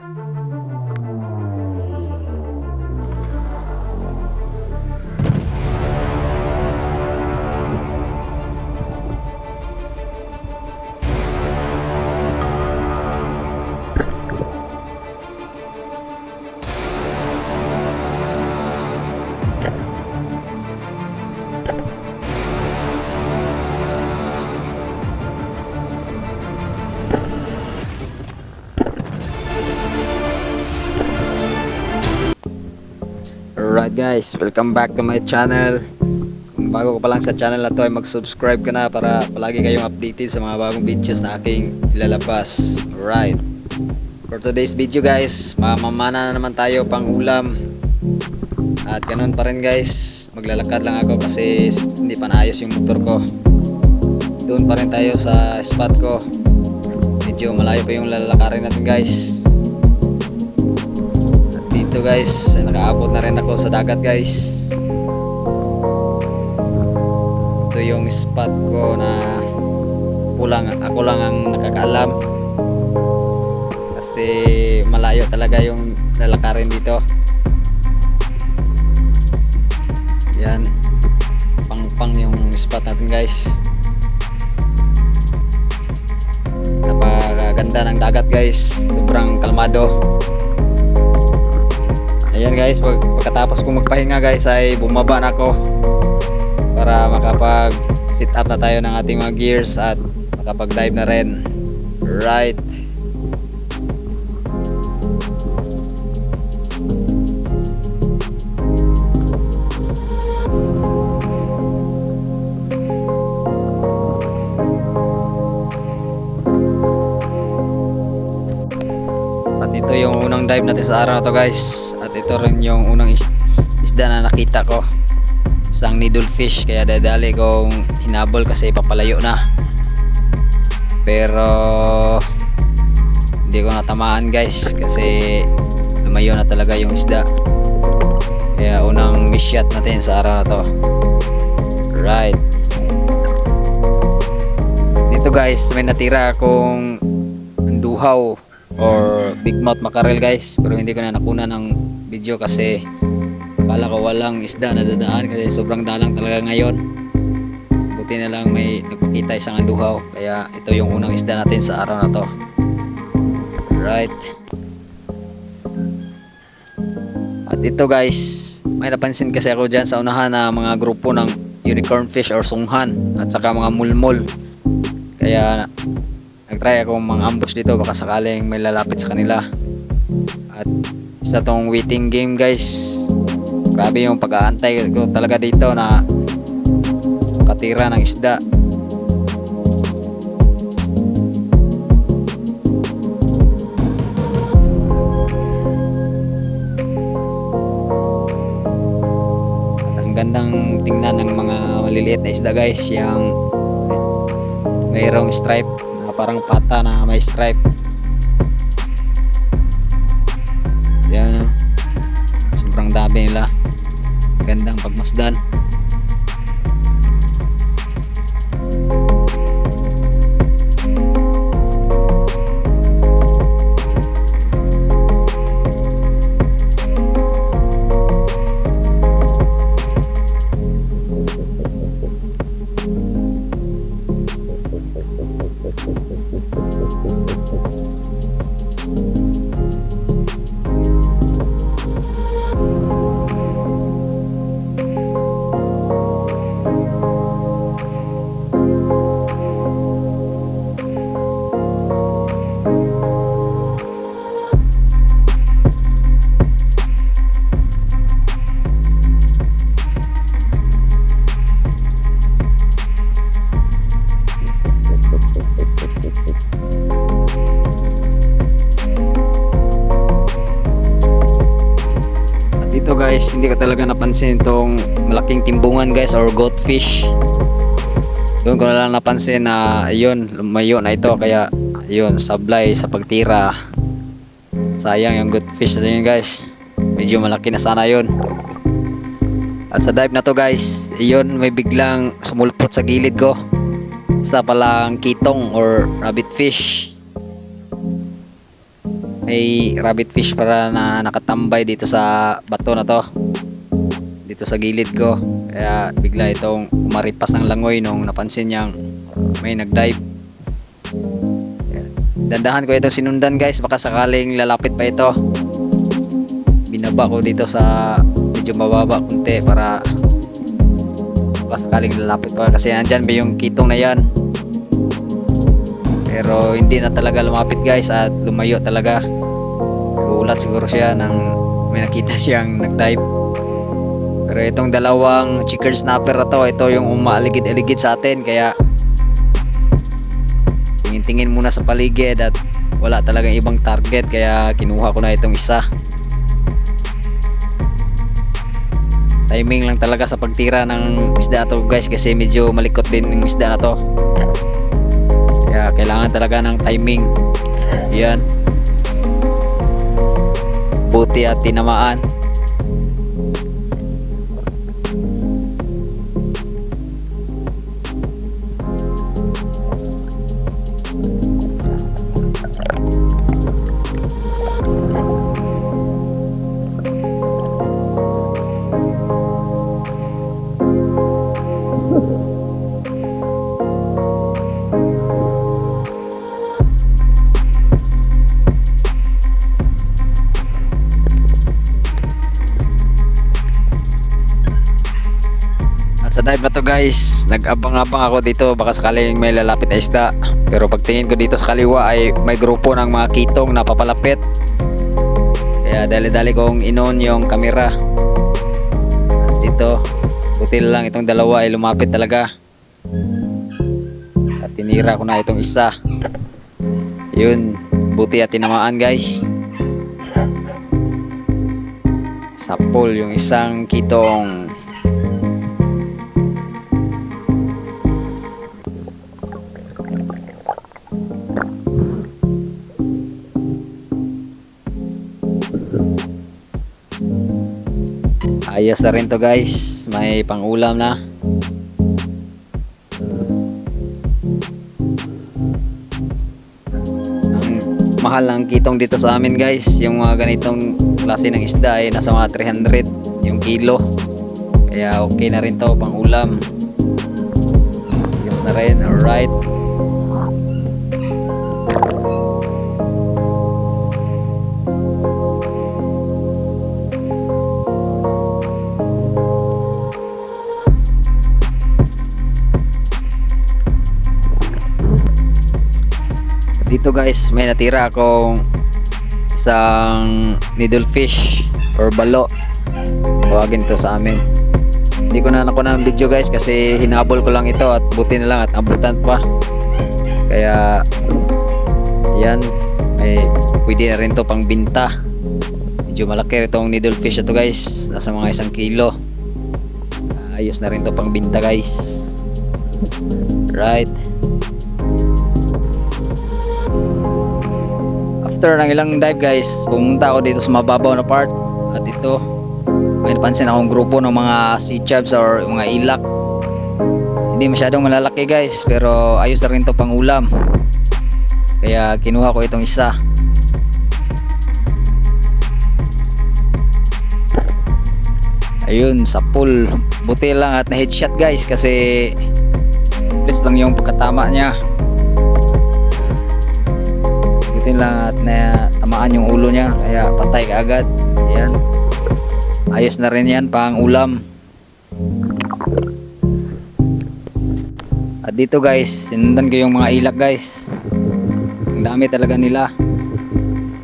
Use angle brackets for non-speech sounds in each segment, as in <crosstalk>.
Alright guys, welcome back to my channel. Kung bago ka pa lang sa channel na to ay mag-subscribe ka na para palagi kayong updated sa mga bagong videos na aking ilalabas. Alright. For today's video guys, mamamana na naman tayo pang ulam. At ganun pa rin guys, maglalakad lang ako kasi hindi pa naayos yung motor ko. Doon pa rin tayo sa spot ko. Medyo malayo pa yung lalakarin natin guys dito guys. Nakaabot na rin ako sa dagat guys. Ito yung spot ko na ako lang, ako lang ang nakakaalam. Kasi malayo talaga yung lalakarin dito. Yan. Pang pang yung spot natin guys. Napakaganda ng dagat guys. Sobrang kalmado Ayan guys, pag, pagkatapos ko magpahinga guys ay bumaba na ako para makapag sit up na tayo ng ating mga gears at makapag dive na rin. Right. Dive natin sa araw to guys. At ito rin yung unang is- isda na nakita ko. Isang needlefish kaya dadali kong hinabol kasi papalayo na. Pero hindi ko natamaan guys kasi lumayo na talaga yung isda. Kaya unang miss natin sa araw na to. Right. Dito guys, may natira akong duhaw or big mouth mackerel guys. Pero hindi ko na nakuna ng video kasi akala ko walang isda na dadaan kasi sobrang dalang talaga ngayon. Buti na lang may nagpakita isang anduhaw. Kaya ito yung unang isda natin sa araw na to. Right at ito guys may napansin kasi ako dyan sa unahan na mga grupo ng unicorn fish or sunghan at saka mga mulmol kaya nagtry ako mga ambush dito. Baka sakaling may lalapit sa kanila. At isa tong waiting game guys. Grabe yung pag-aantay ko talaga dito na katira ng isda. Ang gandang tingnan ng mga maliliit na isda guys yung mayroong stripe parang pata na may stripe. Yan oh. sobrang dami nila. Gandang pagmasdan guys, hindi ko talaga napansin itong malaking timbungan guys or goatfish. Doon ko na lang napansin na ayun, lumayo na ito kaya ayun, sablay sa pagtira. Sayang yung goatfish na yun guys. Medyo malaki na sana yun. At sa dive na to guys, ayun may biglang sumulpot sa gilid ko. Isa palang kitong or rabbit fish. May rabbit fish para na nakatambay dito sa bato na to. Dito sa gilid ko. Kaya bigla itong umaripas ng langoy nung napansin niyang may nagdive. Dandahan ko itong sinundan guys. Baka sakaling lalapit pa ito. Binaba ko dito sa medyo mababa kunti para baka sakaling lalapit pa. Kasi andyan ba yung kitong na yan? Pero hindi na talaga lumapit guys at lumayo talaga nagulat siguro siya nang may nakita <laughs> siyang nagdive. Pero itong dalawang chicken snapper na to ito yung umaaligid-aligid sa atin kaya tingin-tingin muna sa paligid at wala talagang ibang target kaya kinuha ko na itong isa. Timing lang talaga sa pagtira ng isda to guys kasi medyo malikot din yung isda na to. Kaya kailangan talaga ng timing. Yan buti at tinamaan guys, nag-abang-abang ako dito baka sakaling may lalapit na isda. Pero pagtingin ko dito sa kaliwa ay may grupo ng mga kitong na papalapit. Kaya dali-dali kong inon yung kamera. At dito, buti lang itong dalawa ay lumapit talaga. At tinira ko na itong isa. Yun, buti at tinamaan guys. Sapol yung isang kitong Ayos na rin to guys. May pangulam na. Ang mahal ng kitong dito sa amin guys. Yung mga ganitong klase ng isda ay nasa mga 300 yung kilo. Kaya okay na rin to pangulam. Ayos na rin. Alright. Dito guys may natira akong isang needlefish or balo. Tawagin to sa amin. Hindi ko na nakuha ng video guys kasi hinabol ko lang ito at buti na lang at abutan pa. Kaya yan may pwede na rin to pang binta. Medyo malaki itong needlefish ito guys. Nasa mga isang kilo. Ayos na rin to pang binta guys. Right after ng ilang dive guys, pumunta ako dito sa mababaw na part. At ito may napansin akong grupo ng mga sea chubs or mga ilak. Hindi masyadong malalaki guys pero ayos na rin to pang ulam. Kaya kinuha ko itong isa. Ayun sa pool. Buti lang at na headshot guys kasi please lang yung pagkatama niya lang at na tamaan yung ulo niya kaya patay ka agad. Yan ayos na rin yan pang ulam. At dito guys sinundan ko yung mga ilak guys. Ang dami talaga nila.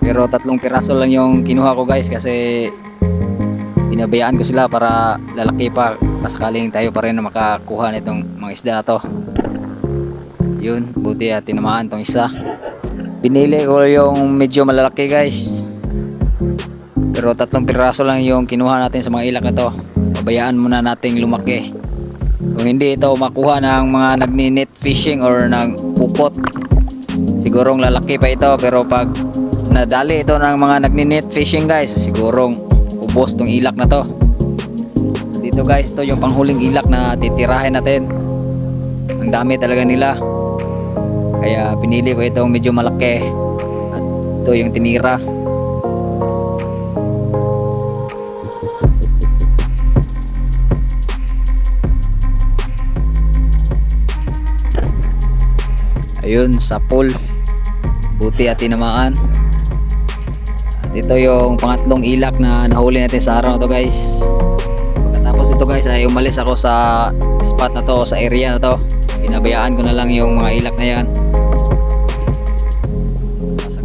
Pero tatlong piraso lang yung kinuha ko guys kasi pinabayaan ko sila para lalaki pa pasakaling tayo pa rin na makakuha nitong mga isda na to. Yun buti at tinamaan tong isa Pinili ko yung medyo malalaki guys. Pero tatlong piraso lang yung kinuha natin sa mga ilak na to. Pabayaan muna nating lumaki. Kung hindi ito makuha ng mga nagni-net fishing or ng pupot. Sigurong lalaki pa ito pero pag nadali ito ng mga nagni-net fishing guys, sigurong ubos tong ilak na to. Dito guys, to yung panghuling ilak na titirahin natin. Ang dami talaga nila. Kaya pinili ko itong medyo malaki. At Ito yung tinira. Ayun, sa pool. Buti at tinamaan. At ito yung pangatlong ilak na nahuli natin sa araw na to guys. Pagkatapos ito guys ay umalis ako sa spot na to, sa area na to. Pinabayaan ko na lang yung mga ilak na yan.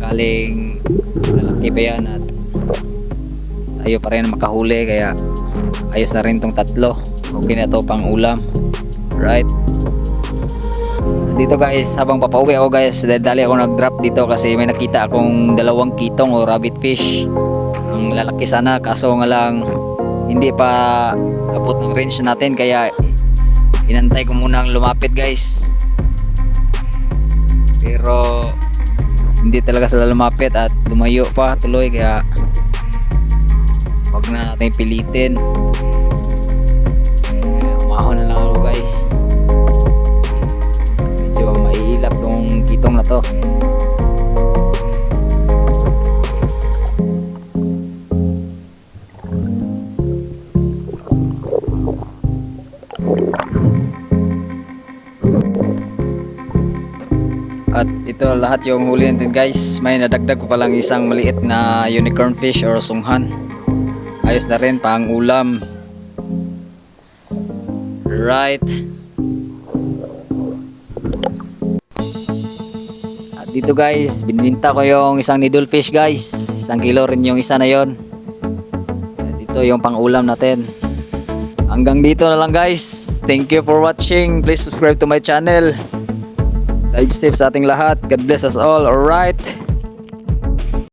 Sakaling lalaki pa yan at tayo pa rin makahuli kaya ayos na rin tong tatlo. Okay na to pang ulam. Right? dito guys habang papauwi ako guys dali ako nag drop dito kasi may nakita akong dalawang kitong o rabbit fish ang lalaki sana kaso nga lang hindi pa abot ng range natin kaya inantay ko muna ang lumapit guys pero hindi talaga sila lumapit at lumayo pa tuloy kaya wag na natin pilitin. Umahon na lang ako guys. Medyo maiilap tong kitong na to lahat yung huli natin guys may nadagdag ko palang isang maliit na unicorn fish or sunghan ayos na rin pang ulam right At dito guys, bininta ko yung isang needle fish guys. Isang kilo rin yung isa na yon. At dito yung pang-ulam natin. Hanggang dito na lang guys. Thank you for watching. Please subscribe to my channel. Dive safe sa ating lahat. God bless us all. Alright.